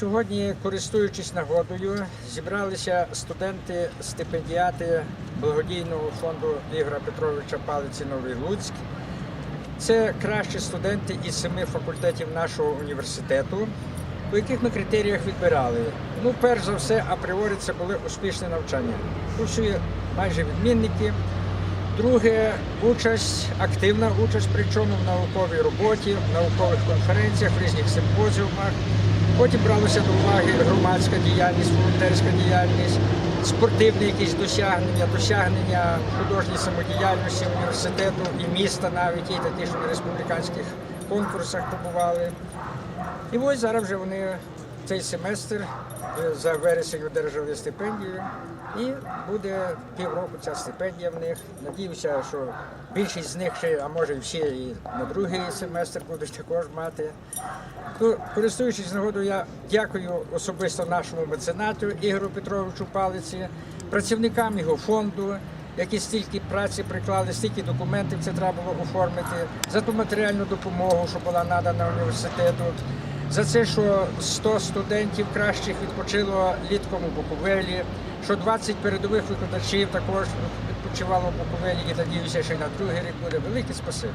Сьогодні, користуючись нагодою, зібралися студенти, стипендіати благодійного фонду Ігора Петровича Палиці Новий Луцьк. Це кращі студенти із семи факультетів нашого університету. По яких ми критеріях відбирали? Ну, перш за все, апріорі це були успішне навчання. Усі майже відмінники. Друге, участь, активна участь, причому в науковій роботі, в наукових конференціях, в різних симпозіумах. Потім бралося до уваги громадська діяльність, волонтерська діяльність, спортивні якісь досягнення, досягнення художньої самодіяльності університету і міста навіть, і такі, що на республіканських конкурсах побували. І ось зараз вже вони цей семестр е, за вересень одержали стипендію. І буде півроку ця стипендія в них. Надіюся, що більшість з них а може всі і на другий семестр будуть також мати. Ну, користуючись нагодою, я дякую особисто нашому меценату Ігору Петровичу Палиці, працівникам його фонду, які стільки праці приклали, стільки документів це треба було оформити, за ту матеріальну допомогу, що була надана університету, за це, що 100 студентів кращих відпочило літком у Буковелі, що 20 передових викладачів також відпочивало в Буковелі і надіюся, що й на другий рік буде. Велике спасибі.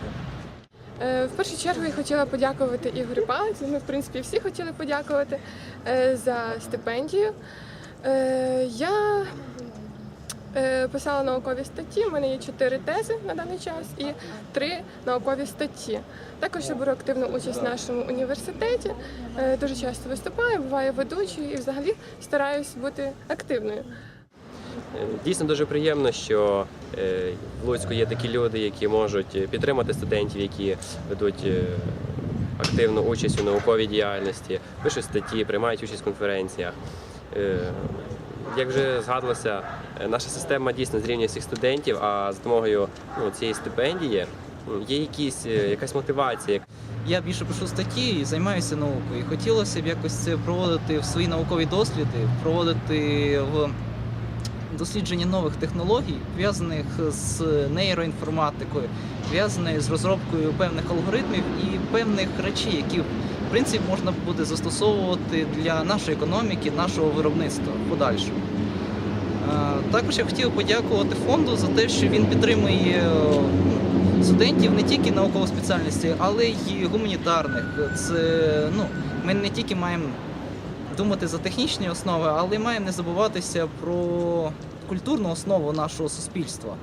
Е, В першу чергу я хотіла подякувати Ігорю Палиці. Ми, в принципі, всі хотіли подякувати е, за стипендію. Е, Я писала наукові статті. У мене є чотири тези на даний час і три наукові статті. Також я беру активну участь в нашому університеті. Е, Дуже часто виступаю, буваю ведучою і взагалі стараюсь бути активною. Е, Дійсно дуже приємно, що е, в Луцьку є такі люди, які можуть підтримати студентів, які ведуть е, активну участь у науковій діяльності, пишуть статті, приймають участь в конференціях. Е, Як вже згадувалося, е, наша система дійсно зрівнює всіх студентів, а за допомогою ну, цієї стипендії є якісь, е, якась мотивація. Я більше пишу статті і займаюся наукою. І хотілося б якось це проводити в свої наукові досліди, проводити в дослідження нових технологій, пов'язаних з нейроінформатикою, пов'язаних з розробкою певних алгоритмів і певних речей, які в принципі можна буде застосовувати для нашої економіки, нашого виробництва в подальшому. Е, Також я хотів подякувати фонду за те, що він підтримує е, студентів не тільки наукових спеціальності, але й гуманітарних. Це ну, ми не тільки маємо думати за технічні основи, але й маємо не забуватися про культурну основу нашого суспільства.